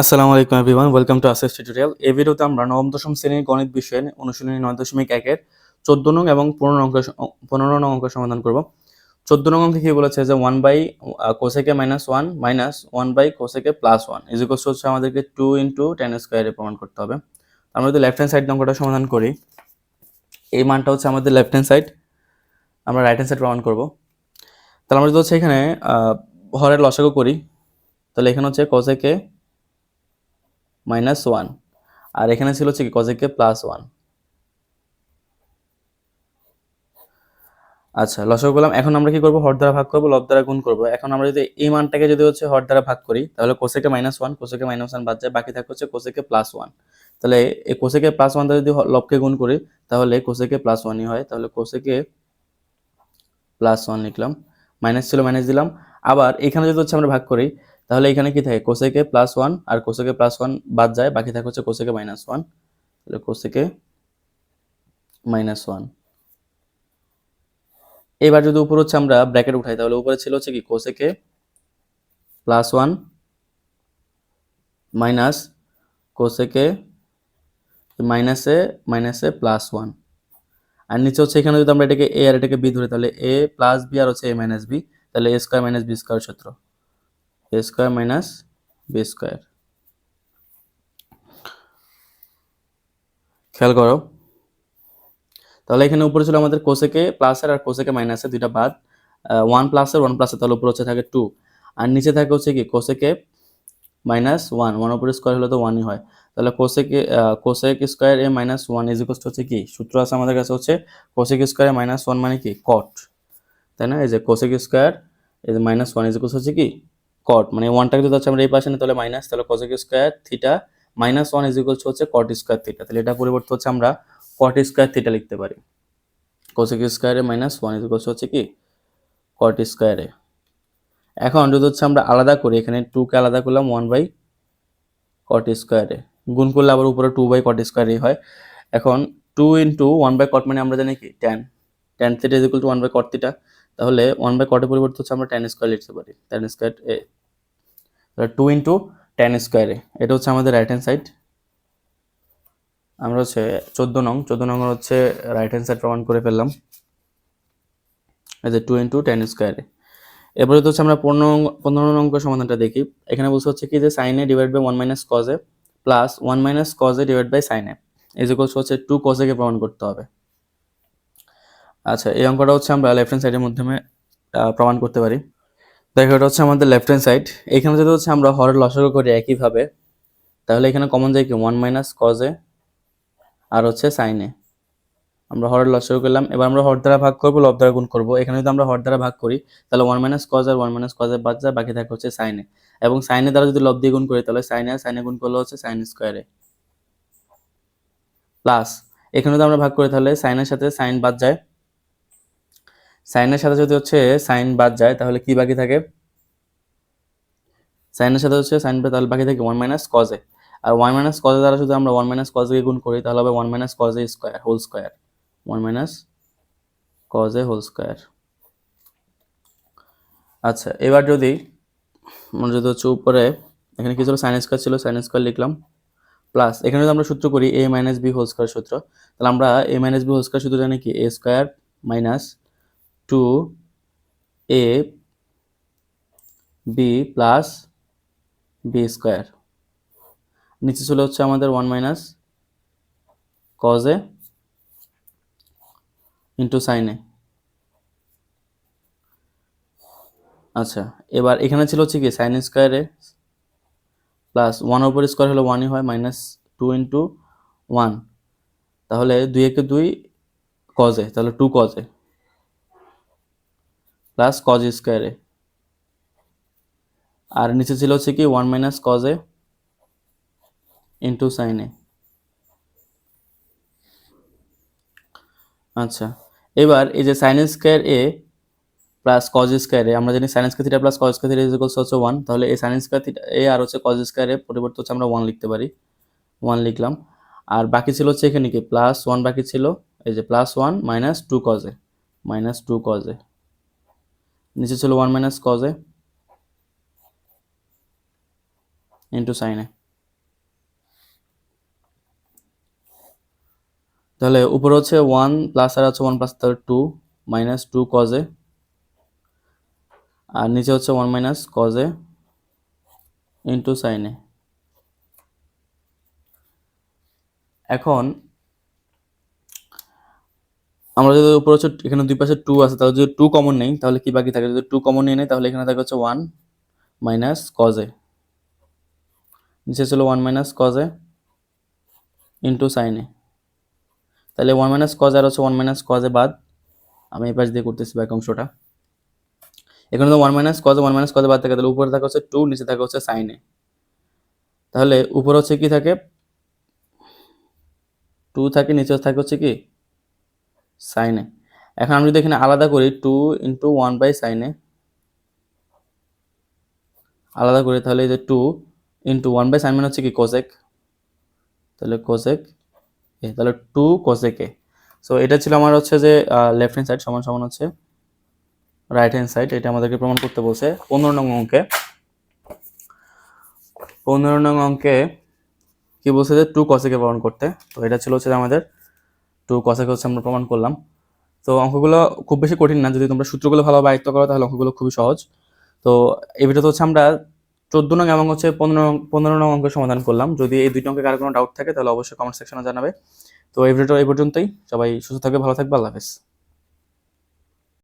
আসসালামু আলাইকুম everyone welcome to aces tutorial এই ভিডিওতে আমরা নবম, দশম শ্রেণির গণিত বিষয়ের অনুশীলনী নয় দশমিক একের চোদ্দ নং এবং পনেরো অঙ্ক পনেরো নং অঙ্ক সমাধান করব। চোদ্দ নং অঙ্কে কি বলেছে যে one by cosec A minus one minus one by cosec A plus one ইজিকোস হচ্ছে আমাদেরকে টু ইন্টু টেন স্কোয়ারে প্রমাণ করতে হবে। আমরা যদি লেফট হ্যান্ড সাইড অঙ্কটা সমাধান করি, এই মানটা হচ্ছে আমাদের লেফট হ্যান্ড সাইড আমরা রাইট হ্যান্ড সাইড প্রমাণ করব। তাহলে আমরা যদি হচ্ছে এখানে হরের লসাগু করি, তাহলে এখানে হচ্ছে কোসেকে মাইনাস ওয়ান আর এখানে ছিল হচ্ছে কি কজেকে প্লাস ওয়ান আচ্ছা লসক করলাম। এখন আমরা কি করব? হর দ্বারা ভাগ করব, লব দ্বারা গুণ করব। এখন আমরা যদি এই মানটাকে যদি হচ্ছে হর দ্বারা ভাগ করি, তাহলে cosec A minus one cosec A minus one বাদ যায়, বাকি থাকে হচ্ছে কোসেকে প্লাস ওয়ান তাহলে এই কোসেকে প্লাস ওয়ান দ্বারা যদি লবকে গুণ করি, তাহলে কোসেকে প্লাস ওয়ানই হয়। তাহলে কোসেকে প্লাস ওয়ান লিখলাম। মাইনাস ছিল মাইনাস দিলাম। আবার এখানে যদি হচ্ছে আমরা ভাগ করি তাহলে এখানে কি থাকে? কোসেকে প্লাস ওয়ান আর কোসেকে প্লাস ওয়ান বাদ যায়, বাকি থাকে হচ্ছে কোসেকে মাইনাস ওয়ান তাহলে কোসেকে মাইনাস ওয়ান এবার যদি উপর হচ্ছে আমরা ব্র্যাকেট উঠাই, তাহলে উপরে ছিল হচ্ছে কি? Cosec A plus one minus cosec A মাইনাসে মাইনাসে প্লাস ওয়ান আর নিচে হচ্ছে এখানে যদি আমরা এটাকে এ আর এটাকে বি ধরি, তাহলে এ প্লাস বি আর হচ্ছে এ মাইনাস বি তাহলে A square minus B square সূত্র। A square minus B square খেয়াল করো। তাহলে এখানে উপরে ছিল আমাদের কোসেকে প্লাসের আর কোসেকে মাইনাসের দুইটা বাদ। ওয়ান প্লাসের ওয়ান প্লাসের তাহলে উপরে হচ্ছে থাকে টু আর নিচে থাকে হচ্ছে কি cosec A minus one one উপরে স্কোয়ার হলে তো ওয়ানই হয়। তাহলে cosec A cosec square A minus one is equal হচ্ছে কি, সূত্র আছে আমাদের কাছে হচ্ছে কোসেক স্কোয়ার মাইনাস ওয়ান মানে কি কট তাই না? এই যে কোসেক স্কোয়ার এই যে মাইনাস ওয়ান ইজ হচ্ছে কি কট মানে ওয়ানটাকে যদি হচ্ছে আমরা এই পাশে নিই, তাহলে মাইনাস তাহলে cosec square theta minus one is equal হচ্ছে কট স্কোয়ার থিটা তাহলে এটা পরিবর্তে হচ্ছে আমরা কট স্কোয়ার থিটা লিখতে পারি। কোসেক স্কোয়ারে মাইনাস ওয়ান ইজ হচ্ছে কি? কট স্কোয়ারে এখন যদি হচ্ছে আমরা আলাদা করি, এখানে টুকে আলাদা করলাম ওয়ান বাই কট স্কোয়ারে গুণ করলে আবার উপরে টু বাই কট স্কোয়ারই হয়। এখন two into one by cot মানে আমরা জানি কি? Tan tan theta is equal to one by cot theta তাহলে ওয়ান বাই কটের পরিবর্তে হচ্ছে আমরা টেন স্কোয়ার লিখতে পারি। Tan square A two into tan square A এটা হচ্ছে আমাদের রাইট হ্যান্ড সাইড আমরা হচ্ছে চোদ্দ নং চোদ্দ নং হচ্ছে রাইট হ্যান্ড সাইড প্রমাণ করে ফেললাম। যে টু ইন্টু টেন স্কোয়ারে এরপরে তো হচ্ছে আমরা পনেরো পনেরো নং অঙ্ক সমাধানটা দেখি। এখানে বলছে হচ্ছে কি যে sine divide by one minus cos plus one minus cos divide by sine A এই হচ্ছে টু কজ একে প্রমাণ করতে হবে। আচ্ছা এই অঙ্কটা হচ্ছে আমরা লেফট হ্যান্ড সাইডের মাধ্যমে প্রমাণ করতে পারি। দেখো, এটা হচ্ছে আমাদের লেফট হ্যান্ড সাইড এখানে যদি হচ্ছে আমরা হরের লসাগু করি একইভাবে, তাহলে এখানে কমন যায় কি? ওয়ান মাইনাস কজ আর হচ্ছে সাইন আমরা হরের লসাগু করলাম। এবার আমরা হর দ্বারা ভাগ করব, লব দ্বারা গুণ করব। এখানে যদি আমরা হর দ্বারা ভাগ করি, তাহলে ওয়ান মাইনাস কজ আর ওয়ান মাইনাস কজের বাদ যায় বাকি থাকে হচ্ছে সাইনে এবং সাইনের দ্বারা যদি লব দিয়ে গুণ করি, তাহলে সাইনে আর সাইনে গুণ করলে হচ্ছে সাইন স্কোয়ারে প্লাস এখানে যদি আমরা ভাগ করি, তাহলে সাইনের সাথে সাইন বাদ যায়। সাইনের সাথে যদি হচ্ছে সাইন বাদ যায়, তাহলে কি বাকি থাকে? সাইনের সাথে হচ্ছে সাইন বাদ, তাহলে বাকি থাকে ওয়ান মাইনাস কজে আর ওয়ান মাইনাস কজে দ্বারা যদি আমরা ওয়ান মাইনাস কজে গুণ করি, তাহলে হবে one minus cos A square whole square one minus cos A whole square আচ্ছা এবার যদি আমরা যদি হচ্ছে উপরে, এখানে কি সাইন স্কোয়ার ছিল সাইন স্কোয়ার লিখলাম। প্লাস এখানে যদি আমরা সূত্র করি A minus B whole square সূত্র, তাহলে আমরা A minus B whole square সূত্র জানি কি? A square minus two A B plus B square নিচে চলে হচ্ছে আমাদের one minus cos A into sine A আচ্ছা এবার এখানে ছিল হচ্ছে কি সাইন স্কোয়ারে প্লাস ওয়ান ওপর স্কোয়ার হলে ওয়ানই হয় মাইনাস টু ইন্টু ওয়ান তাহলে দুই একে দুই কজে তাহলে টু কজে প্লাস কজ স্কোয়ারে আর নিচে ছিল হচ্ছে কি ওয়ান মাইনাস কজে ইন্টু সাইনে আচ্ছা এবার এই যে sine square A plus cos square A আমরা জানি sine square theta plus cos square theta equals হচ্ছে ওয়ান তাহলে এই সাইন স্কোয়ার থিটা এ আর হচ্ছে কজ স্কোয়ারে পরিবর্তে হচ্ছে আমরা ওয়ান লিখতে পারি। ওয়ান লিখলাম। আর বাকি ছিল হচ্ছে এখানে কি? প্লাস ওয়ান বাকি ছিল, এই যে plus one minus two কজে minus two কজে নিচে ছিল one minus cos A into sine A তাহলে উপরে হচ্ছে ওয়ান প্লাস আর হচ্ছে one plus two minus two cos A আর নিচে হচ্ছে one minus cos A into sine A এখন আমরা যদি উপরে হচ্ছে এখানে দুই পাশে টু আছে, তাহলে যদি টু কমন নেই, তাহলে কি বাকি থাকে? যদি টু কমন নিয়ে নেই, তাহলে এখানে থাকে হচ্ছে ওয়ান মাইনাস কজে নিচে ছিল ওয়ান মাইনাস কজে ইন্টু সাইনে তাহলে ওয়ান মাইনাস কজ আর হচ্ছে ওয়ান মাইনাস কজে বাদ, আমি এই পাশ দিয়ে করতেছি বাকি অংশটা। এখানে তো ওয়ান মাইনাস কজে ওয়ান মাইনাস কজে বাদ থাকে, তাহলে উপরে থাকে হচ্ছে টু নিচে থাকে হচ্ছে সাইনে তাহলে উপরে হচ্ছে কি থাকে? টু থাকে, নিচে থাকে হচ্ছে কি? সাইনে এখন আমি যদি এখানে আলাদা করি টু ইন্টু ওয়ান বাই সাইনে আলাদা করি, তাহলে এই যে two into one by sine মানে হচ্ছে কি কোসেক তাহলে কোসেক এ, তাহলে টু কোসেক এ। সো এটা ছিল আমার হচ্ছে যে লেফট হ্যান্ড সাইড সমান সমান হচ্ছে রাইট হ্যান্ড সাইড এটা আমাদেরকে প্রমাণ করতে বলছে পনেরো নং অঙ্কে। পনেরো নং অঙ্কে কি বলছে যে টু কসেকে প্রমাণ করতে? তো এটা ছিল হচ্ছে আমাদের টু কসেকে হচ্ছে আমরা প্রমাণ করলাম। তো অঙ্কগুলো খুব বেশি কঠিন না, যদি তোমরা সূত্রগুলো ভালোভাবে আয়ত্ত করো তাহলে অঙ্কগুলো খুবই সহজ। তো এই ভিডিওতে হচ্ছে আমরা চোদ্দ নং এবং হচ্ছে পনেরো পনেরো নং অঙ্কের সমাধান করলাম। যদি এই দুইটা অঙ্কে কারও কোনো ডাউট থাকে তাহলে অবশ্যই কমেন্ট সেকশনে জানাবে। তো এই ভিডিওটা এই পর্যন্তই। সবাই সুস্থ থাকবে, ভালো থাকবে, আল্লাহ হাফেজ।